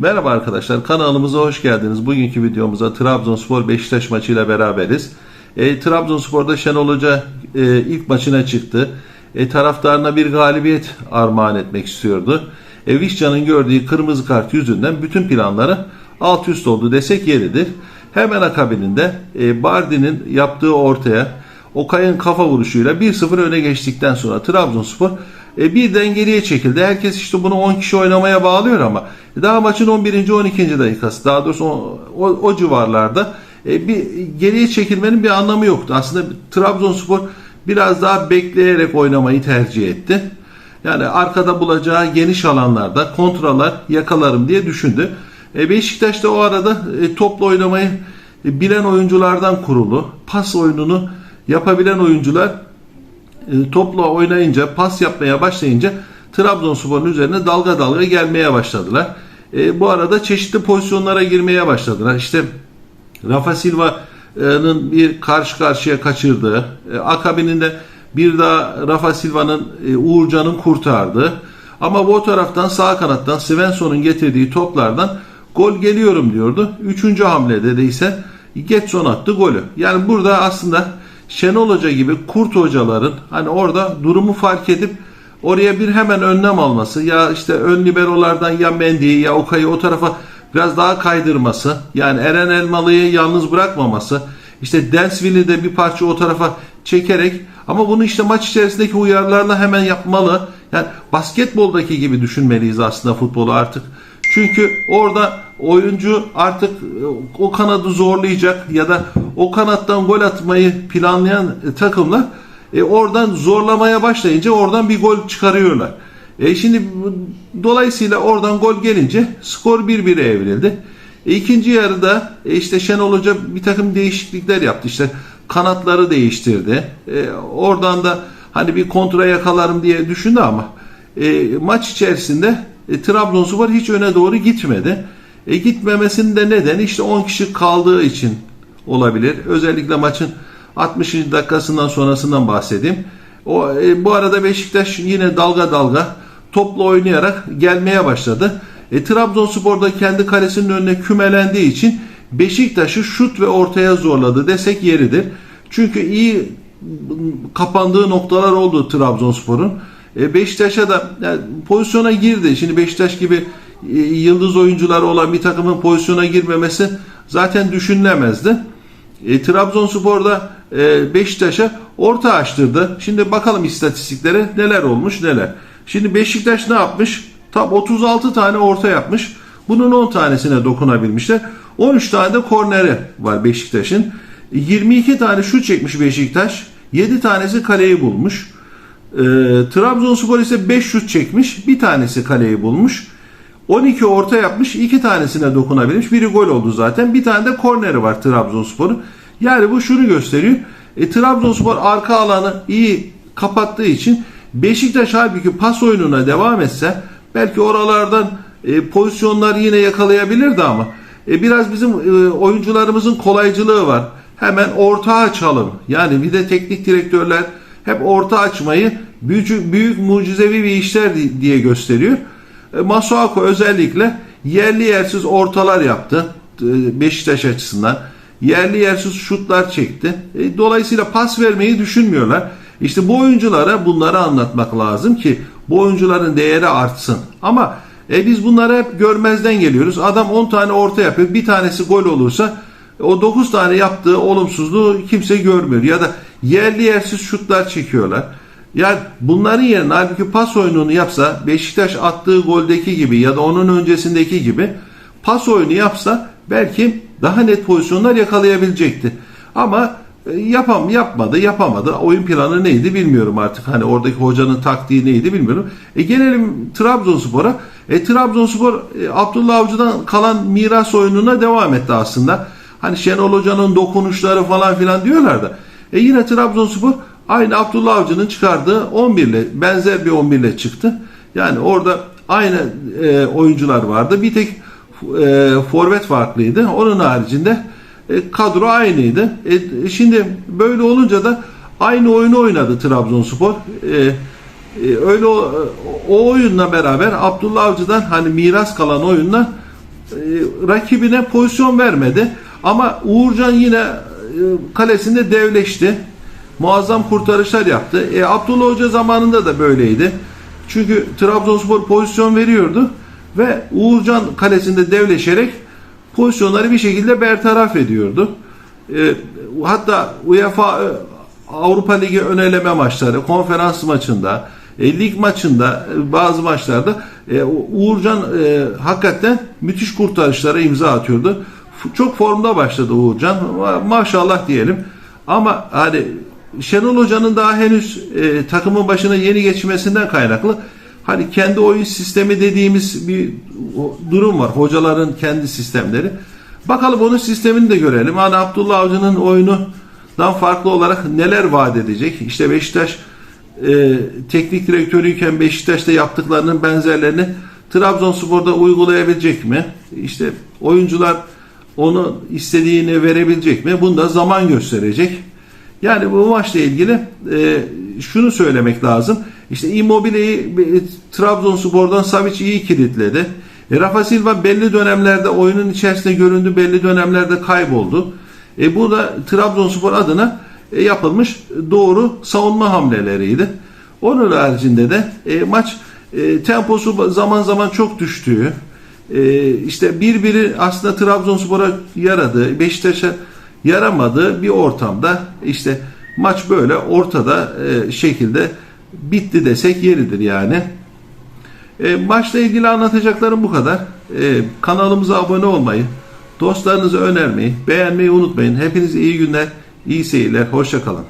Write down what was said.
Merhaba arkadaşlar kanalımıza hoş geldiniz. Bugünkü videomuzda Trabzonspor Beşiktaş maçıyla beraberiz. E, Trabzonspor'da Şenol Hoca e, ilk maçına çıktı. E, taraftarına bir galibiyet armağan etmek istiyordu. E, Vişcan'ın gördüğü kırmızı kart yüzünden bütün planları alt üst oldu desek yeridir. Hemen akabininde e, Bardi'nin yaptığı ortaya Okay'ın kafa vuruşuyla 1-0 öne geçtikten sonra Trabzonspor e, birden geriye çekildi. Herkes işte bunu 10 kişi oynamaya bağlıyor ama daha maçın 11. 12. dakikası daha doğrusu o, o, o civarlarda e, bir geriye çekilmenin bir anlamı yoktu. Aslında Trabzonspor biraz daha bekleyerek oynamayı tercih etti. Yani arkada bulacağı geniş alanlarda kontralar yakalarım diye düşündü. E, Beşiktaş da o arada e, topla oynamayı e, bilen oyunculardan kurulu. Pas oyununu yapabilen oyuncular e, topla oynayınca, pas yapmaya başlayınca Trabzonspor'un üzerine dalga dalga gelmeye başladılar. E, bu arada çeşitli pozisyonlara girmeye başladılar. İşte Rafa Silva'nın bir karşı karşıya kaçırdığı, e, akabininde bir daha Rafa Silva'nın e, Uğurcan'ın kurtardığı ama bu taraftan sağ kanattan Svensson'un getirdiği toplardan gol geliyorum diyordu. Üçüncü hamlede de ise Getson attı golü. Yani burada aslında Şenol Hoca gibi kurt hocaların hani orada durumu fark edip oraya bir hemen önlem alması ya işte ön liberolardan ya Mendy'yi ya Okay'ı o tarafa biraz daha kaydırması yani Eren Elmalı'yı yalnız bırakmaması işte Densville'i de bir parça o tarafa çekerek ama bunu işte maç içerisindeki uyarılarla hemen yapmalı. Yani basketboldaki gibi düşünmeliyiz aslında futbolu artık. Çünkü orada oyuncu artık o kanadı zorlayacak ya da o kanattan gol atmayı planlayan takımlar e, oradan zorlamaya başlayınca oradan bir gol çıkarıyorlar. E, şimdi dolayısıyla oradan gol gelince skor 1-1'e evrildi. E, ikinci yarıda e, işte Şenol Hoca bir takım değişiklikler yaptı. İşte kanatları değiştirdi. E, oradan da hani bir kontra yakalarım diye düşündü ama e, maç içerisinde e, Trabzonspor hiç öne doğru gitmedi. E, gitmemesinin de nedeni işte 10 kişi kaldığı için olabilir. Özellikle maçın 60. dakikasından sonrasından bahsedeyim. O, e, bu arada Beşiktaş yine dalga dalga topla oynayarak gelmeye başladı. E, Trabzonspor da kendi kalesinin önüne kümelendiği için Beşiktaş'ı şut ve ortaya zorladı desek yeridir. Çünkü iyi kapandığı noktalar oldu Trabzonspor'un. E, Beşiktaş'a da yani pozisyona girdi. Şimdi Beşiktaş gibi e, yıldız oyuncular olan bir takımın pozisyona girmemesi zaten düşünülemezdi. E, Trabzonspor'da e, Beşiktaş'a orta açtırdı. Şimdi bakalım istatistiklere neler olmuş neler. Şimdi Beşiktaş ne yapmış? Tam 36 tane orta yapmış. Bunun 10 tanesine dokunabilmişler. 13 tane de korneri var Beşiktaş'ın. 22 tane şut çekmiş Beşiktaş. 7 tanesi kaleyi bulmuş. E, Trabzonspor ise 5 şut çekmiş. Bir tanesi kaleyi bulmuş. 12 orta yapmış. 2 tanesine dokunabilmiş. Biri gol oldu zaten. Bir tane de korneri var Trabzonspor'un. Yani bu şunu gösteriyor. E, Trabzonspor arka alanı iyi kapattığı için Beşiktaş halbuki pas oyununa devam etse belki oralardan e, pozisyonlar yine yakalayabilirdi ama e, biraz bizim e, oyuncularımızın kolaycılığı var. Hemen orta açalım. Yani bir de teknik direktörler hep orta açmayı büyük, büyük mucizevi bir işler diye gösteriyor. E, Masuako özellikle yerli yersiz ortalar yaptı e, Beşiktaş açısından. Yerli yersiz şutlar çekti. E, dolayısıyla pas vermeyi düşünmüyorlar. İşte bu oyunculara bunları anlatmak lazım ki bu oyuncuların değeri artsın. Ama e, biz bunları hep görmezden geliyoruz. Adam 10 tane orta yapıyor. Bir tanesi gol olursa o 9 tane yaptığı olumsuzluğu kimse görmüyor. Ya da yerli yersiz şutlar çekiyorlar. Yani bunların yerine halbuki pas oyununu yapsa Beşiktaş attığı goldeki gibi ya da onun öncesindeki gibi pas oyunu yapsa belki daha net pozisyonlar yakalayabilecekti. Ama e, yapam yapmadı, yapamadı. Oyun planı neydi bilmiyorum artık. Hani oradaki hocanın taktiği neydi bilmiyorum. E gelelim Trabzonspor'a. E Trabzonspor e, Abdullah Avcı'dan kalan miras oyununa devam etti aslında. Hani Şenol Hoca'nın dokunuşları falan filan diyorlar da. E yine Trabzonspor aynı Abdullah Avcı'nın çıkardığı 11 ile benzer bir 11 ile çıktı. Yani orada aynı e, oyuncular vardı. Bir tek e, forvet farklıydı. Onun haricinde e, kadro aynıydı. E, şimdi böyle olunca da aynı oyunu oynadı Trabzonspor. E, e, öyle o, o oyunla beraber Abdullah Avcı'dan hani miras kalan oyunla rakibine pozisyon vermedi. Ama Uğurcan yine e, kalesinde devleşti. Muazzam kurtarışlar yaptı. E, Abdullah Hoca zamanında da böyleydi. Çünkü Trabzonspor pozisyon veriyordu ve Uğurcan kalesinde devleşerek pozisyonları bir şekilde bertaraf ediyordu. E, hatta UEFA e, Avrupa Ligi öneleme maçları, konferans maçında, e, lig maçında, e, bazı maçlarda e, Uğurcan e, hakikaten müthiş kurtarışlara imza atıyordu. Çok formda başladı Uğurcan. Ma- Maşallah diyelim. Ama hani Şenol Hoca'nın daha henüz e, takımın başına yeni geçmesinden kaynaklı hani kendi oyun sistemi dediğimiz bir durum var. Hocaların kendi sistemleri. Bakalım onun sistemini de görelim. Hani Abdullah Avcı'nın oyunundan farklı olarak neler vaat edecek? İşte Beşiktaş e, teknik direktörüyken Beşiktaş'ta yaptıklarının benzerlerini Trabzonspor'da uygulayabilecek mi? İşte oyuncular onu istediğini verebilecek mi? Bunu da zaman gösterecek. Yani bu maçla ilgili e, şunu söylemek lazım. İşte Immobile'yi e, Trabzonspor'dan Savic iyi kilitledi. E, Rafa Silva belli dönemlerde oyunun içerisinde göründü, belli dönemlerde kayboldu. E, bu da Trabzonspor adına e, yapılmış doğru savunma hamleleriydi. Onun haricinde de e, maç e, temposu zaman zaman çok düştüğü, e, işte birbiri aslında Trabzonspor'a yaradı, Beşiktaş'a yaramadığı bir ortamda işte maç böyle ortada e, şekilde bitti desek yeridir yani. E, maçla ilgili anlatacaklarım bu kadar. E, kanalımıza abone olmayı, dostlarınıza önermeyi, beğenmeyi unutmayın. Hepinize iyi günler, iyi seyirler, hoşçakalın.